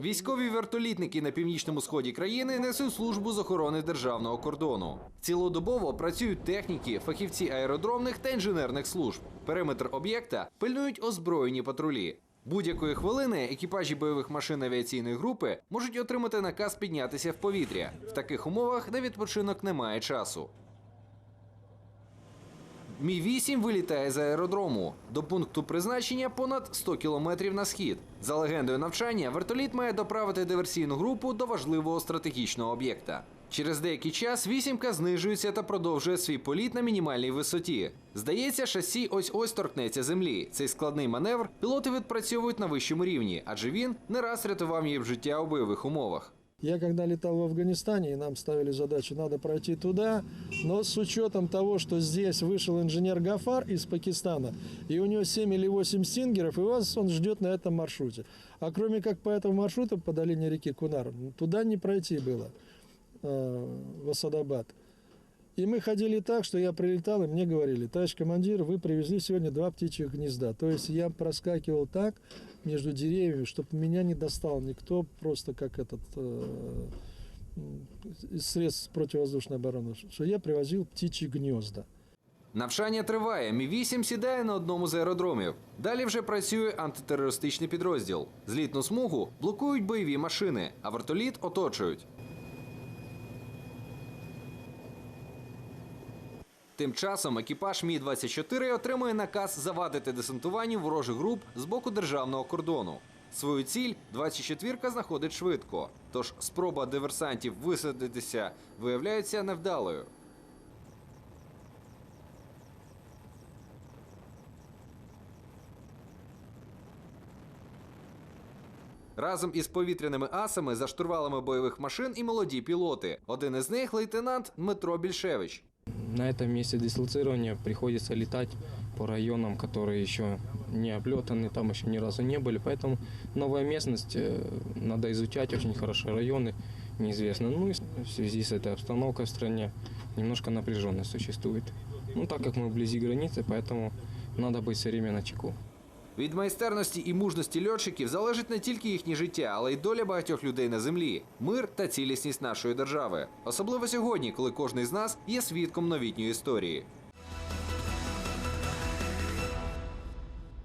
Військові вертолітники на північному сході країни несуть службу з охорони державного кордону. Цілодобово працюють техніки, фахівці аеродромних та інженерних служб. Периметр об'єкта пильнують озброєні патрулі. Будь-якої хвилини екіпажі бойових машин авіаційної групи можуть отримати наказ піднятися в повітря. В таких умовах на відпочинок немає часу. Мі 8 вилітає з аеродрому. До пункту призначення понад 100 кілометрів на схід. За легендою навчання, вертоліт має доправити диверсійну групу до важливого стратегічного об'єкта. Через деякий час вісімка знижується та продовжує свій політ на мінімальній висоті. Здається, шасі ось ось торкнеться землі. Цей складний маневр пілоти відпрацьовують на вищому рівні, адже він не раз рятував їм життя у бойових умовах. Я когда летал в Афганистане, и нам ставили задачу, надо пройти туда, но с учетом того, что здесь вышел инженер Гафар из Пакистана, и у него 7 или 8 стингеров, и вас он ждет на этом маршруте. А кроме как по этому маршруту, по долине реки Кунар, туда не пройти было, э, в Асадабад. И мы ходили так, что я прилетал, и мне говорили, товарищ командир, вы привезли сегодня два птичьих гнезда. То есть я проскакивал так между деревьями, чтобы меня не достал никто, просто как этот э, м, из средств противовоздушной обороны, что я привозил птичьи гнезда. Навчання триває. Мі 8 сідає на одному з аеродромів. Далі вже працює антитерористичний підрозділ. Злітну смугу блокують бойові машини, а вертоліт оточують. Тим часом екіпаж Мі 24 отримує наказ завадити десантуванню ворожих груп з боку державного кордону. Свою ціль 24-ка знаходить швидко, тож спроба диверсантів висадитися виявляється невдалою. Разом із повітряними асами за штурвалами бойових машин і молоді пілоти. Один із них лейтенант Дмитро Більшевич На этом месте дислоцирования приходится летать по районам, которые еще не облетаны, там еще ни разу не были. Поэтому новая местность, э, надо изучать очень хорошо районы, неизвестно. Ну и в связи с этой обстановкой в стране немножко напряженность существует. Ну так как мы вблизи границы, поэтому надо быть все время на чеку. Від майстерності і мужності льотчиків залежить не тільки їхнє життя, але й доля багатьох людей на землі, мир та цілісність нашої держави. Особливо сьогодні, коли кожний з нас є свідком новітньої історії.